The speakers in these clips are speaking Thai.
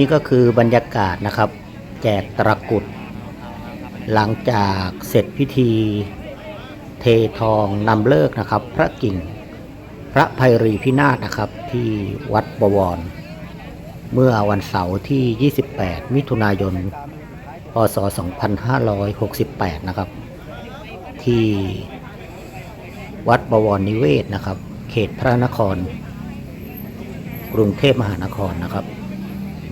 นี่ก็คือบรรยากาศนะครับ แจกตะกุด หลังจากเสร็จพิธีเททองนำเลิกนะครับ พระกิ่งพระภัยรีพินาศนะครับที่วัดบวร เมื่อวันเสาร์ที่ 28 มิถุนายน พศ 2568 นะครับ ที่วัดบวรนิเวศนะครับ เขตพระนคร กรุงเทพมหานครนะครับ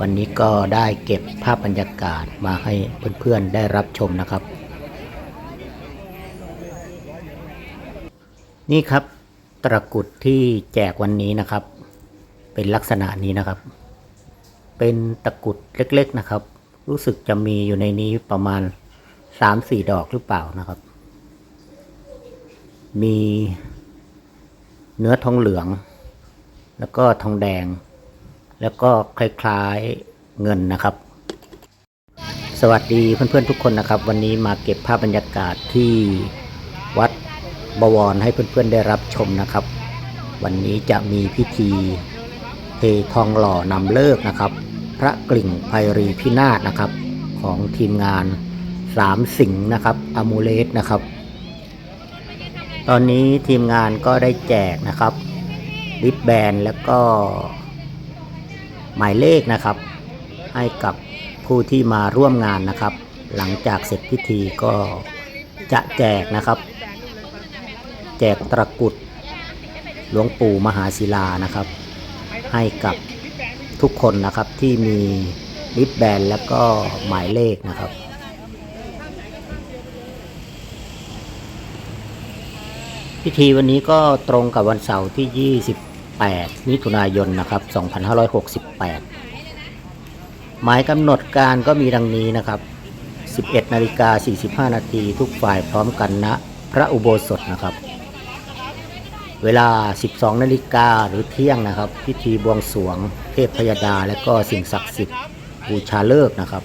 วันนี้ก็ได้เก็บภาพบรรยากาศมาให้เพื่อนๆได้รับชมนะครับ นี่ครับตะกรุดที่แจกวันนี้นะครับ เป็นลักษณะนี้นะครับ เป็นตะกรุดเล็กๆนะครับ รู้สึกจะมีอยู่ในนี้ประมาณสามสี่ดอกหรือเปล่านะครับ มีเนื้อทองเหลือง แล้วก็ทองแดง แล้วก็คล้ายๆเงินนะครับ สวัสดีเพื่อนๆทุกคนนะครับ วันนี้มาเก็บภาพบรรยากาศที่วัดบวรให้เพื่อนๆได้รับชมนะครับ วันนี้จะมีพิธีเททองหล่อนำเลิกนะครับ พระกลิ่งไพรีพินาศนะครับ ของทีมงานสามสิงห์นะครับอมูเลสนะครับ ตอนนี้ทีมงานก็ได้แจกนะครับริบแบนแล้วก็ หมายเลขนะครับ ให้กับผู้ที่มาร่วมงานนะครับ หลังจากเสร็จพิธีก็จะแจกนะครับ แจกตะกุดหลวงปู่มหาศิลานะครับ ให้กับทุกคนนะครับที่มีริบแบนแล้วก็หมายเลขนะครับพิธีวันนี้ก็ตรงกับวันเสาร์ที่ 8 มิถุนายนนะครับ 2568 หมายกำหนดการก็มีดังนี้นะครับ 11นาฬิกา45 นาทีทุกฝ่ายพร้อมกันณพระอุโบสถนะครับ เวลา 12 นาฬิกาหรือเที่ยงนะครับ พิธีบวงสรวง เทพพยดาและก็สิ่งศักดิ์สิทธิ์บูชาเลิกนะครับ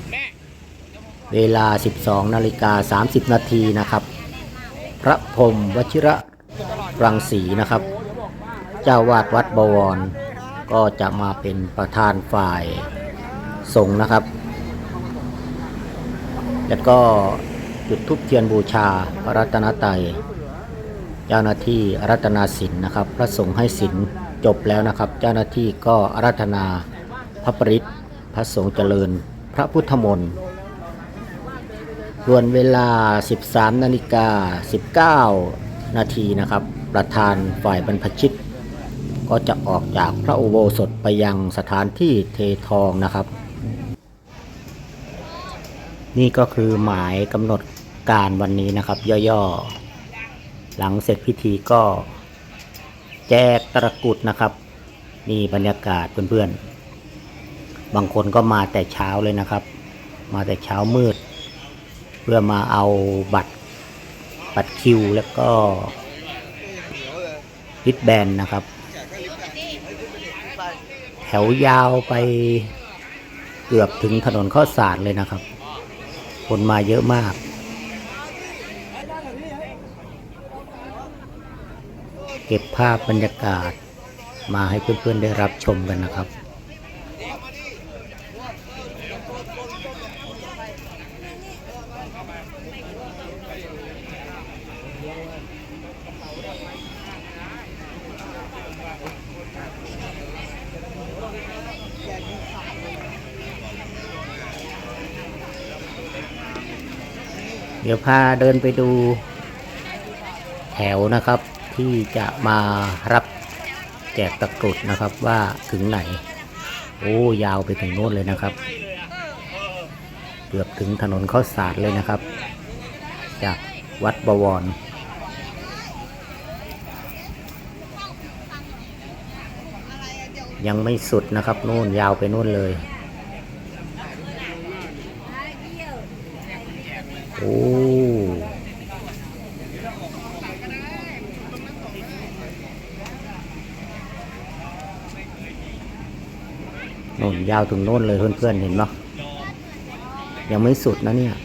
เวลา 12 นาฬิกา 30 นาทีนะครับ พระพรมวชิระรังสีนะครับ เจ้าวาดวัดบวร ก็จะมาเป็นประธานฝ่ายสงฆ์นะครับ แล้วก็จุดทุบเทียนบูชาพระรัตนตรัยเจ้าหน้าที่รัตนาศิลนะครับ พระสงฆ์ให้ศิลจบแล้วนะครับ เจ้าหน้าที่ก็รัตนาพระปริตรพระสงฆ์เจริญ พระพุทธมนต์ส่วนเวลา 13 นาฬิกา 19 นาทีนะครับ ประธานฝ่ายบรรพชิต ก็จะออกจากพระอุโบสถไปยังสถานที่เททองนะครับ นี่ก็คือหมายกำหนดการวันนี้นะครับ ย่อๆ หลังเสร็จพิธีก็แจกตะกุดนะครับ นี่บรรยากาศเพื่อนๆ บางคนก็มาแต่เช้าเลยนะครับ มาแต่เช้ามืด เพื่อมาเอาบัตรบัตรคิวแล้วก็ริดแบนนะครับ วยาวไปเกือบถึงถนนข้าวสารเลยนะครับ คนมาเยอะมาก เก็บภาพบรรยากาศมาให้เพื่อนๆได้รับชมกันนะครับ เดี๋ยวพาเดินไปดู แถวนะครับ ที่จะมารับแจกตะกรุดนะครับว่าถึงไหน โอ้ยาวไปถึงโน้นเลยนะครับ เกือบถึงถนนข้าวสารเลยนะครับ จากวัดบวรยังไม่สุดนะครับโน่นยาวไปโน่นเลย โอ้ โน่นยาวถึงโน่นเลยเพื่อนๆเห็นปะยังไม่สุดนะเนี่ย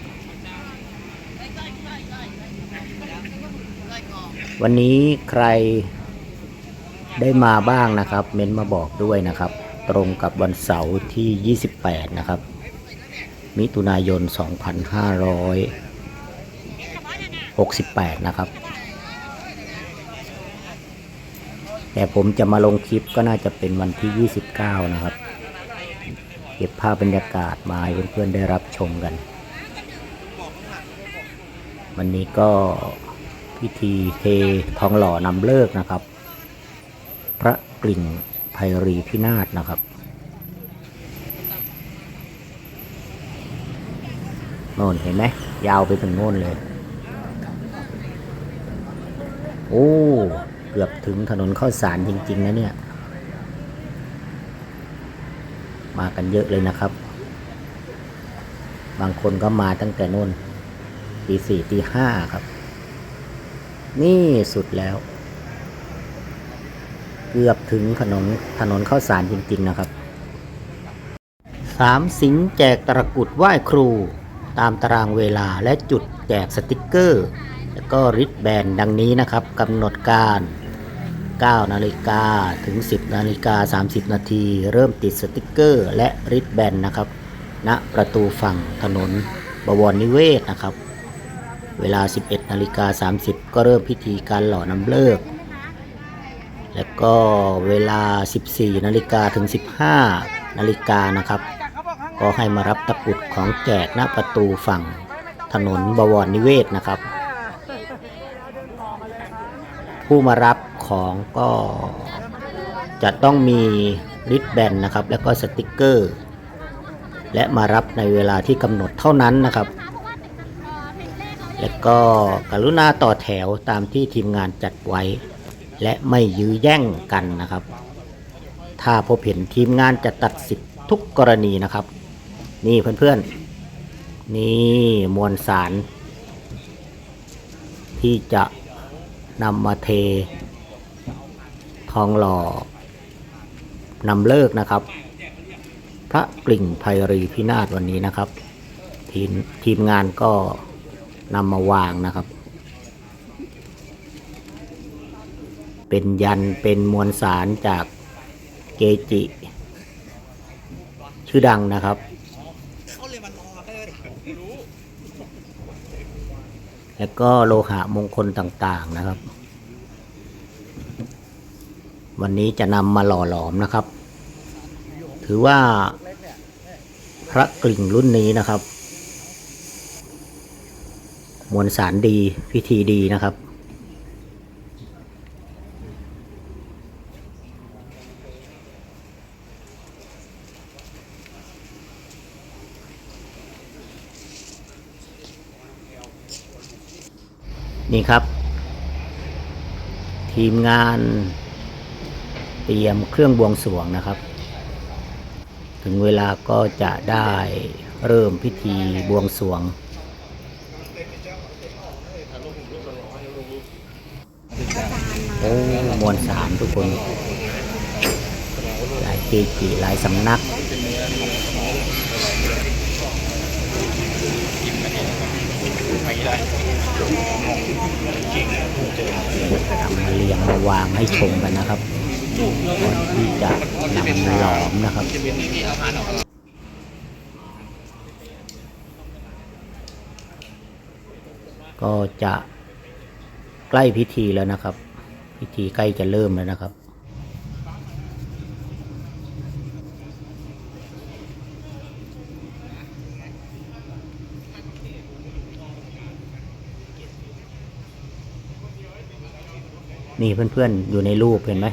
วันนี้ใครได้มาบ้างนะครับ เม้นมาบอกด้วยนะครับ ตรงกับวันเสาร์ที่ 28 นะครับ มิถุนายน 2568 นะครับ แต่ผมจะมาลงคลิปก็น่าจะเป็นวันที่ 29 นะครับ เก็บภาพบรรยากาศมาให้เพื่อนๆได้รับชมกัน วันนี้ก็พิธีเททองหล่อนำเลิกนะครับ พระกลิ่งไพรีพินาศนะครับโน่นเห็นไหมยาวไปถึงโน่นเลย โอ้ เกือบถึงถนนข้าวสารจริง ๆ นะเนี่ย มากันเยอะเลยนะครับ บางคนก็มาตั้งแต่นู่นตีสี่ตีห้าครับ นี่สุดแล้ว เกือบถึงถนนถนนข้าวสารจริง ๆ นะครับสามสิงแจกตะกรุดไหว้ครู ตามตารางเวลาและจุดแจกสติกเกอร์ แล้วก็ริดแบนดังนี้นะครับกำหนดการ 9 นาฬิกาถึง 10 นาฬิกา 30 นาที เริ่มติดสติกเกอร์และริดแบนนะครับณประตูฝั่งถนนบวรนิเวศนะครับ เวลา 11 นาฬิกา 30 ก็เริ่มพิธีการหล่อนำเลิก แล้วก็เวลา 14 นาฬิกาถึง 15 นาฬิกานะครับ ก็ให้มารับตะกุดของแจกณประตูฝั่งถนนบวรนิเวศนะครับ ผู้มารับ ของก็จะต้องมีริดแบนนะครับ แล้วก็สติกเกอร์ และมารับในเวลาที่กำหนดเท่านั้นนะครับ และก็กรุณาต่อแถวตามที่ทีมงานจัดไว้ และไม่ยื้อแย่งกันนะครับ ถ้าพบเห็นทีมงานจะตัดสิทธิ์ทุกกรณีนะครับ นี่เพื่อนๆ นี่มวลสาร ที่จะนำมาเท ทองหล่อนำเลิกนะครับ พระกลิ่งไพรีพินาศวันนี้นะครับ ทีมทีมงานก็นำมาวางนะครับ เป็นยันเป็นมวลสารจากเกจิ ชื่อดังนะครับแล้วก็โลหะมงคลต่างๆนะครับ วันนี้จะนำมาหล่อหลอมนะครับ ถือว่าพระกลิ่งรุ่นนี้นะครับ มวลสารดีพิธีดีนะครับ นี่ครับ ทีมงาน เตรียมเครื่องบวงสรวงนะครับ ถึงเวลาก็จะได้เริ่มพิธีบวงสรวงโอ้มวลสารทุกคน หลายเกจิหลายสำนักนำมาเรียงมาวางให้ชมกันนะครับ ก่อนที่จะนำมาหลอมนะครับก็จะใกล้พิธีแล้วนะครับ พิธีใกล้จะเริ่มแล้วนะครับ นี่เพื่อนๆอยู่ในรูปเห็นไหม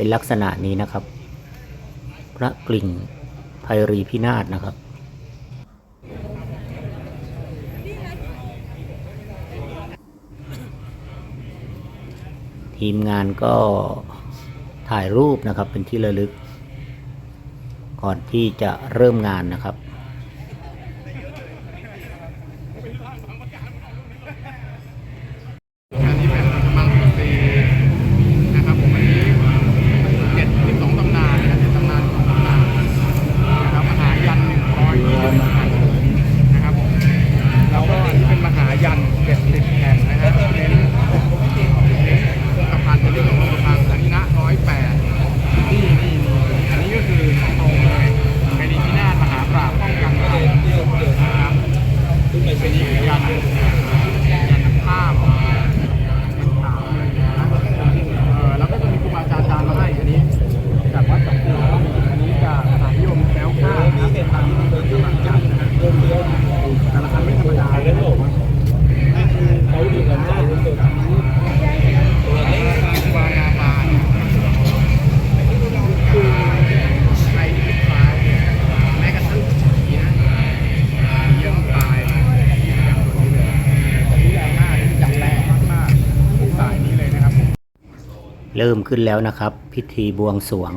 เป็นลักษณะนี้นะครับ พระกลิ่งไพรีพินาศนะครับทีมงานก็ถ่ายรูปนะครับเป็นที่ระลึก ก่อนที่จะเริ่มงานนะครับ เริ่มขึ้นแล้วนะครับ พิธีบวงสรวง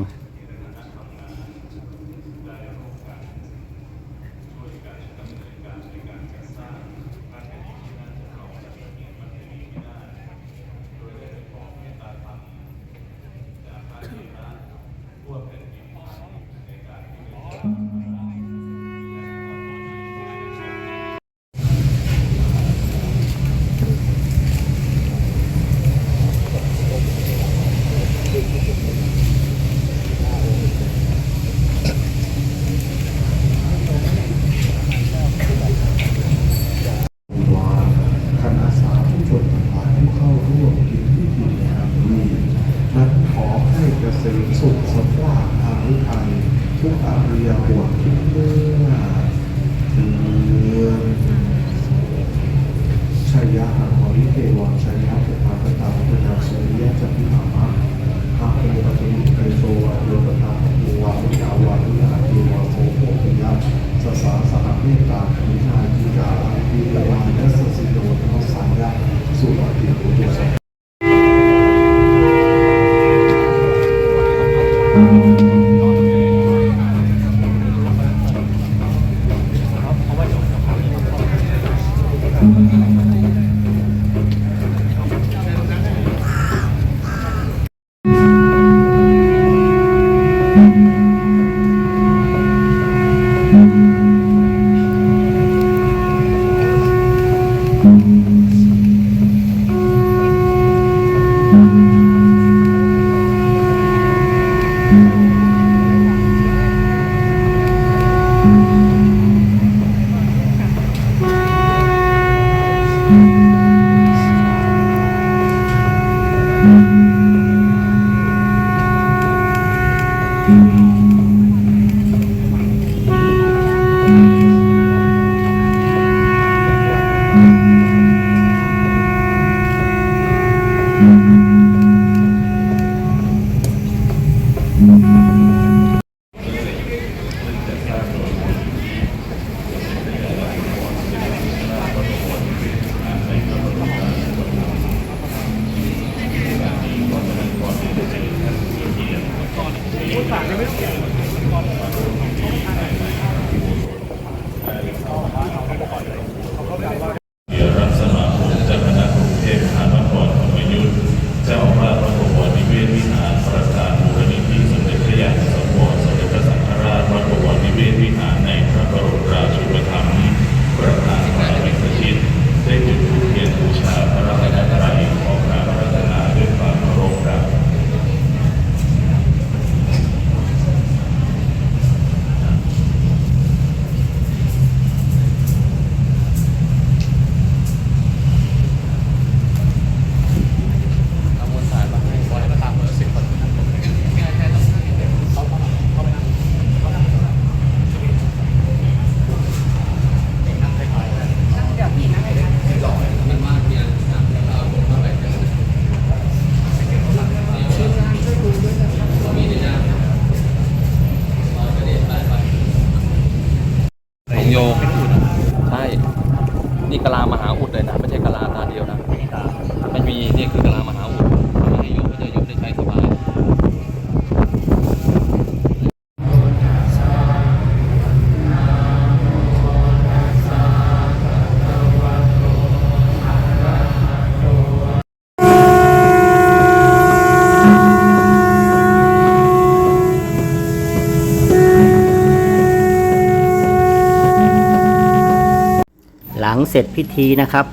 เสร็จพิธีนะครับ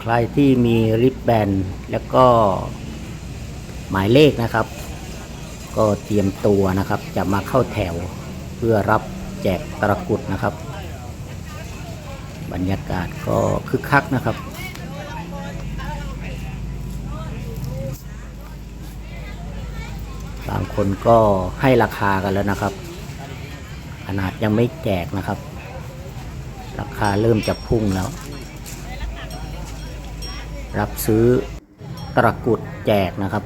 ใครที่มีริบแบนแล้วก็หมายเลขนะครับ ก็เตรียมตัวนะครับ จะมาเข้าแถวเพื่อรับแจกตะกุดนะครับ บรรยากาศก็คึกคักนะครับบางคนก็ให้ราคากันแล้วนะครับ ขนาดยังไม่แจกนะครับ ราคาเริ่มจะพุ่งแล้ว รับซื้อตะกุดแจกนะครับ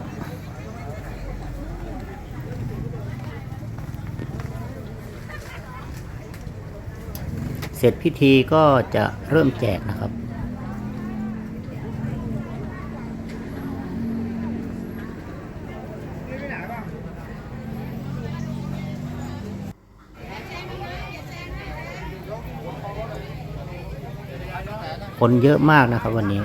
เสร็จพิธีก็จะเริ่มแจกนะครับ คนเยอะมากนะครับวันนี้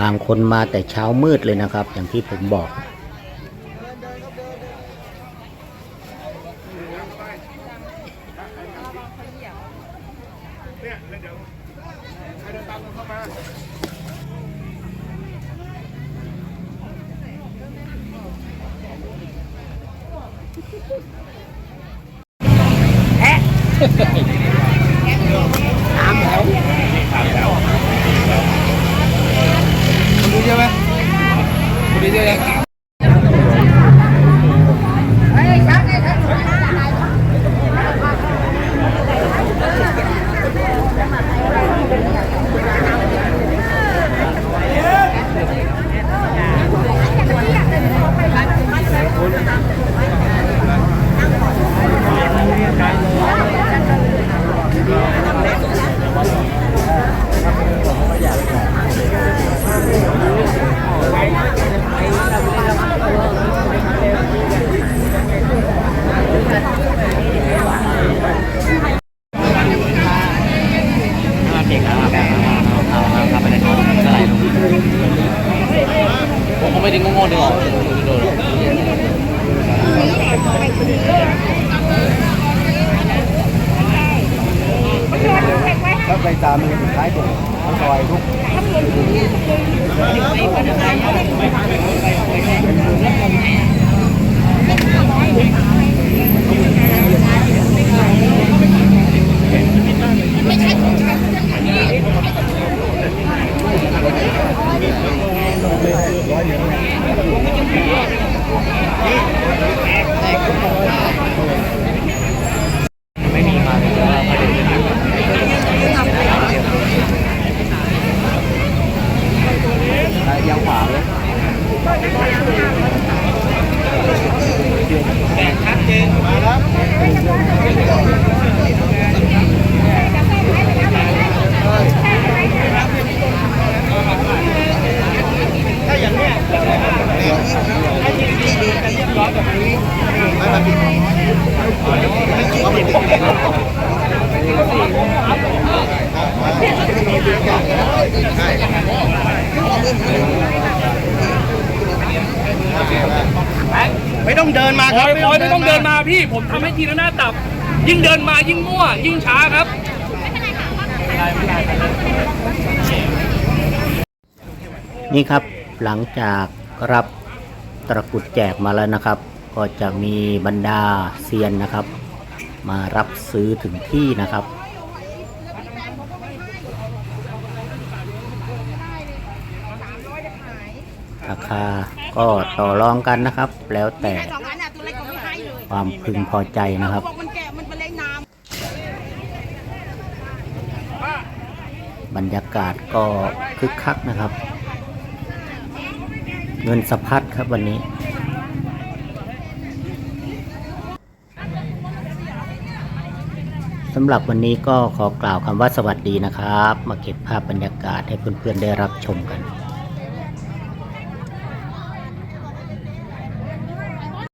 บางคนมาแต่เช้ามืดเลยนะครับ อย่างที่ผมบอก คุณดูใช่ไหม ผมก็ไม่ได้งงๆดึงออกดูหรอก ถ้าไปตามมือสุดท้ายผมซอยทุก ยาวขวาเลย ไม่ต้องเดินมาคครัอบยคอยไม่ต้องเดินมาพี่ ผมทำให้ทีละหน้าตับ ยิ่งเดินมายิ่งมั่ว ยิ่งช้าครับ นี่ครับหลังจากรับตะกรุดแจกมาแล้วนะครับ ก็จะมีบรรดาเซียนนะครับ มารับซื้อถึงที่นะครับ ราคาก็ต่อรองกันนะครับ แล้วแต่ความพึงพอใจนะครับบรรยากาศก็คึกคักนะครับ เงินสะพัดครับวันนี้ สำหรับวันนี้ก็ขอกล่าวคำว่าสวัสดีนะครับ มาเก็บภาพบรรยากาศให้เพื่อนๆได้รับชมกัน